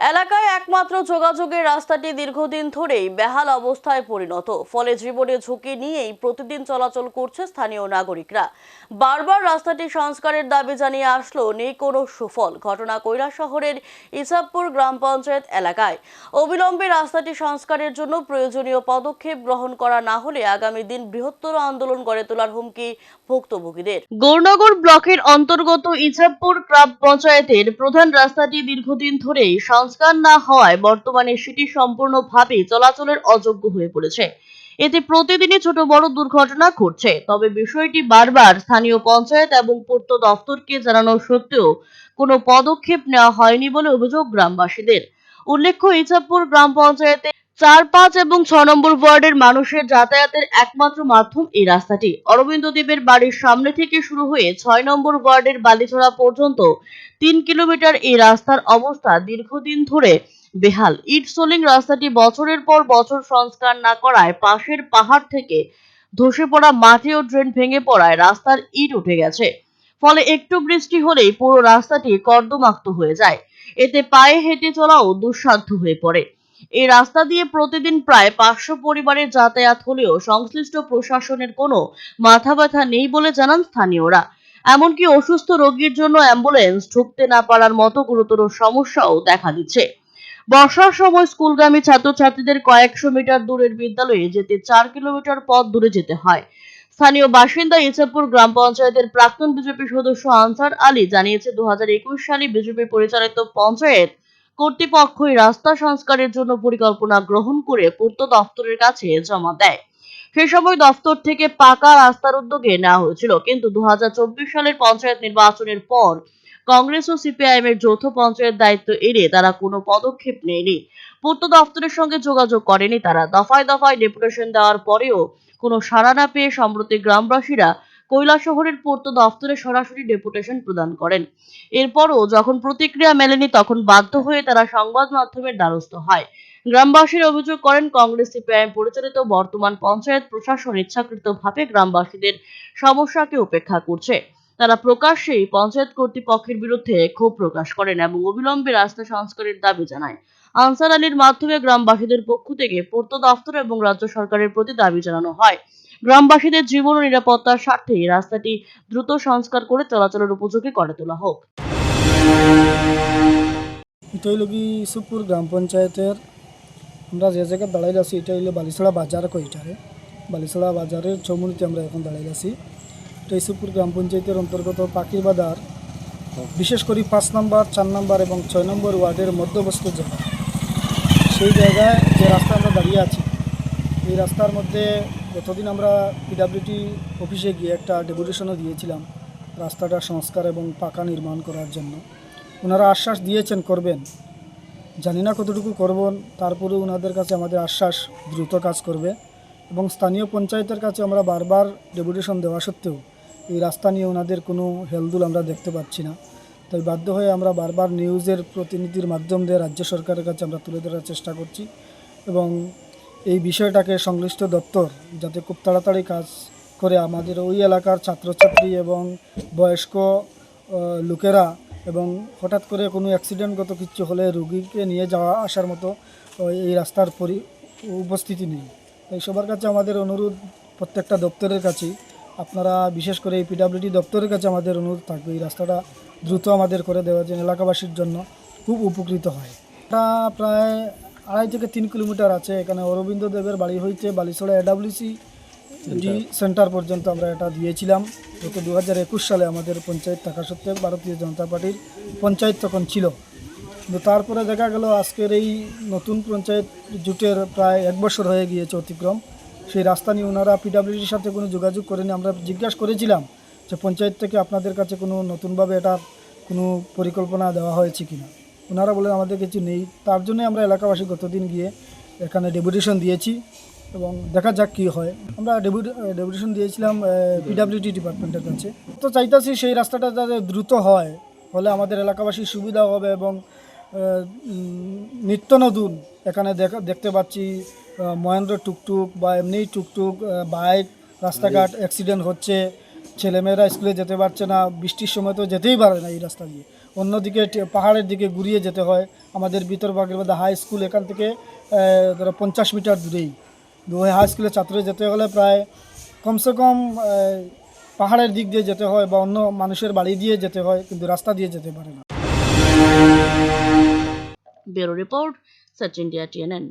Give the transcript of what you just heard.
এলাকায় একমাত্র যোগাযোগের রাস্তাটি দীর্ঘদিন ধরেই বেহাল অবস্থায় পরিণত। ফলে জীবনে ঝুঁকি নিয়েই প্রতিদিন চলাচল করছে স্থানীয় নাগরিকরা। বারবার রাস্তাটি সংস্কারের দাবি জানিয়ে আসলো নেই কোনো সুফল, ঘটনা কৈরা শহরের ইসাবপুর গ্রাম পঞ্চায়েত এলাকায়। অবিলম্বে রাস্তাটি সংস্কারের জন্য প্রয়োজনীয় পদক্ষেপ গ্রহণ করা না হলে আগামী দিন বৃহত্তর আন্দোলন গড়ে তোলার হুমকি ভুক্তভোগীদের। গৌরনগর ব্লকের অন্তর্গত ইছাবপুর গ্রাম পঞ্চায়েতের প্রধান রাস্তাটি দীর্ঘদিন ধরেই সংস্কার না হওয়ায় বর্তমানে সেটি সম্পূর্ণভাবে চলাচলের অযোগ্য হয়ে পড়েছে। এতে প্রতিদিনই ছোট বড় দুর্ঘটনা ঘটছে। তবে বিষয়টি বারবার স্থানীয় পঞ্চায়েত এবং পূর্ত দফতরকে জানানো সত্ত্বেও কোনো পদক্ষেপ নেওয়া হয়নি বলে অভিযোগ গ্রামবাসীদের। উল্লেখ্য ইচাপুর গ্রাম পঞ্চায়েতে চার পাঁচ এবং ছ নম্বর ওয়ার্ডের মানুষের যাতায়াতের একমাত্র মাধ্যম এই রাস্তাটি। অরবিন্দ দেবের বাড়ির সামনে থেকে শুরু হয়ে ছয় নম্বর ওয়ার্ডের বালিছড়া পর্যন্ত তিন কিলোমিটার এই রাস্তার অবস্থা দীর্ঘদিন ধরে বেহাল। ইট সোলিং রাস্তাটি বছরের পর বছর সংস্কার না করায় পাশের পাহাড় থেকে ধসে পড়া মাটি ও ড্রেন ভেঙে পড়ায় রাস্তার ইট উঠে গেছে। ফলে একটু বৃষ্টি হলেই পুরো রাস্তাটি কর্দমাক্ত হয়ে যায়। এতে পায়ে হেঁটে চলাও দুঃসাধ্য হয়ে পড়ে। এই রাস্তা দিয়ে প্রতিদিন প্রায় পাঁচশো পরিবারের যাতায়াত হলেও সংশ্লিষ্ট প্রশাসনের কোনো মাথা ব্যথা নেই বলে জানান স্থানীয়রা। এমনকি অসুস্থ রোগীর জন্য অ্যাম্বুলেন্স ঢুকতে না পারার মতো গুরুতর সমস্যাও দেখা দিচ্ছে। বর্ষার সময় স্কুলগামী ছাত্রছাত্রীদের কয়েকশো মিটার দূরের বিদ্যালয়ে যেতে চার কিলোমিটার পথ দূরে যেতে হয়। স্থানীয় বাসিন্দা ইসাপুর গ্রাম পঞ্চায়েতের প্রাক্তন বিজেপি সদস্য আনসার আলী জানিয়েছে, দু হাজার একুশ সালে বিজেপি পরিচালিত পঞ্চায়েত কর্তৃপক্ষ এই রাস্তা সংস্কারের জন্য পরিকল্পনা গ্রহণ করে পূর্ত দপ্তরের কাছে জমা দেয়। সে সময় দপ্তর থেকে পাকা রাস্তার উদ্যোগে নেওয়া হয়েছিল, কিন্তু দুহাজার চব্বিশ সালের পঞ্চায়েত নির্বাচনের পর কংগ্রেস ও সিপিআইএম এর যৌথ পঞ্চায়েত দায়িত্ব এড়ে তারা কোনো পদক্ষেপ নেয়নি। পূর্ত দফতরের সঙ্গে যোগাযোগ করেনি তারা। দফায় দফায় ডেপুটেশন দেওয়ার পরেও কোনো সাড়া না পেয়ে সম্প্রতি গ্রামবাসীরা কৈলাস শহরের পূর্ত দফতরে সরাসরি ডেপুটেশন প্রদান করেন। এরপরও যখন প্রতিক্রিয়া মেলেনি, তখন বাধ্য হয়ে তারা সংবাদ মাধ্যমের দ্বারস্থ হয়। গ্রামবাসীর অভিযোগ করেন, কংগ্রেস সিপিআইএম পরিচালিত বর্তমান পঞ্চায়েত প্রশাসন ইচ্ছাকৃতভাবে গ্রামবাসীদের সমস্যাকে উপেক্ষা করছে। তারা প্রকাশ্যেই পঞ্চায়েত কর্তৃপক্ষের বিরুদ্ধে ক্ষোভ প্রকাশ করেন এবং অবিলম্বে রাস্তা সংস্কারের দাবি জানায়। আনসার আলীর মাধ্যমে গ্রামবাসীদের পক্ষ থেকে পূর্ত দফতর এবং রাজ্য সরকারের প্রতি দাবি জানানো হয়। গ্রামবাসীদের জীবন ও নিরাপত্তার স্বার্থে রাস্তাটি দ্রুত সংস্কার করে চলাচলের উপযোগী করে তোলা হোক। কি ইসুপুর গ্রাম পঞ্চায়েতের আমরা যে জায়গায় দাঁড়াই আছি, এটা হইল বালিছড়া বাজার কইটারে বালিছড়া বাজারের চৌমুনিতে আমরা এখন দাঁড়াই আছি। এটা ইসুপুর গ্রাম পঞ্চায়েতের অন্তর্গত পাখির বাজার। বিশেষ করে পাঁচ নম্বর, চার নম্বর এবং ছয় নম্বর ওয়ার্ডের মধ্যবস্ত জায়গা। সেই জায়গায় যে রাস্তা আমরা দাঁড়িয়ে আছি, এই রাস্তার মধ্যে গতদিন আমরা পিডাব্লিউটি অফিসে গিয়ে একটা ডেপুটেশনও দিয়েছিলাম, রাস্তাটা সংস্কার এবং পাকা নির্মাণ করার জন্য। ওনারা আশ্বাস দিয়েছেন, করবেন। জানি না কতটুকু করবেন তারপরে ওনাদের কাছে আমাদের আশ্বাস দ্রুত কাজ করবে এবং স্থানীয় পঞ্চায়েতের কাছে আমরা বারবার ডেপুটেশন দেওয়া সত্ত্বেও এই রাস্তা নিয়ে ওনাদের কোনো হেলদুল আমরা দেখতে পাচ্ছি না। তাই বাধ্য হয়ে আমরা বারবার নিউজের প্রতিনিধির মাধ্যম দিয়ে রাজ্য সরকারের কাছে আমরা তুলে ধরার চেষ্টা করছি এবং এই বিষয়টাকে সংশ্লিষ্ট দপ্তর যাতে খুব তাড়াতাড়ি কাজ করে আমাদের ওই এলাকার ছাত্রছাত্রী এবং বয়স্ক লোকেরা এবং হঠাৎ করে কোনো অ্যাক্সিডেন্টগত কিছু হলে রুগীকে নিয়ে যাওয়া আসার মতো এই রাস্তার পরি, উপস্থিতি নেই। তাই সবার কাছে আমাদের অনুরোধ প্রত্যেকটা দপ্তরের কাছেই। আপনারা বিশেষ করে এই পিডাব্লিউডি দপ্তরের কাছে আমাদের অনুরোধ থাকবে, এই রাস্তাটা দ্রুত আমাদের করে দেওয়া যেন এলাকাবাসীর জন্য খুব উপকৃত হয়। প্রায় আড়াই থেকে তিন কিলোমিটার আছে। এখানে অরবিন্দ দেবের বাড়ি হইতে বালিছড়া এডাব্লিউসি ডি সেন্টার পর্যন্ত আমরা এটা দিয়েছিলাম। গত দু হাজার একুশ সালে আমাদের পঞ্চায়েত থাকা সত্ত্বেও ভারতীয় জনতা পার্টির পঞ্চায়েত তখন ছিল। কিন্তু তারপরে দেখা গেল আজকের এই নতুন পঞ্চায়েত জুটের প্রায় এক বছর হয়ে গিয়েছে অতিক্রম। সেই রাস্তা নিয়ে ওনারা পিডাব্লিউডির সাথে কোনো যোগাযোগ করেনি। আমরা জিজ্ঞাসা করেছিলাম যে পঞ্চায়েত থেকে আপনাদের কাছে কোনো নতুনভাবে এটা কোনো পরিকল্পনা দেওয়া হয়েছে কিনা। ওনারা বলেন আমাদের কিছু নেই। তার জন্যই আমরা এলাকাবাসী গতদিন গিয়ে এখানে ডেপুটেশন দিয়েছি এবং দেখা যাক কী হয়। আমরা ডেপুটেশন দিয়েছিলাম পিডাব্লিউডি ডিপার্টমেন্টের কাছে। তো চাইতাছি সেই রাস্তাটা যাতে দ্রুত হয় ফলে আমাদের এলাকাবাসীর সুবিধা হবে এবং নিত্য নতুন এখানে দেখা দেখতে পাচ্ছি মহেন্দ্র টুকটুক বা এমনিই টুকটুক বাইক রাস্তাঘাট অ্যাক্সিডেন্ট হচ্ছে ছেলেমেয়েরা স্কুলে যেতে পারছে না বৃষ্টির সময় তো যেতেই পারে না এই রাস্তা দিয়ে। অন্যদিকে পাহাড়ের দিকে ঘুরিয়ে যেতে হয়। আমাদের ভিতরবাগের মধ্যে হাই স্কুল এখান থেকে ধরো পঞ্চাশ মিটার দূরেই। ওই হাই স্কুলের ছাত্র যেতে হলে প্রায় কমসে কম পাহাড়ের দিক দিয়ে যেতে হয় বা অন্য মানুষের বাড়ি দিয়ে যেতে হয়, কিন্তু রাস্তা দিয়ে যেতে পারে না। Bureau report search India TNN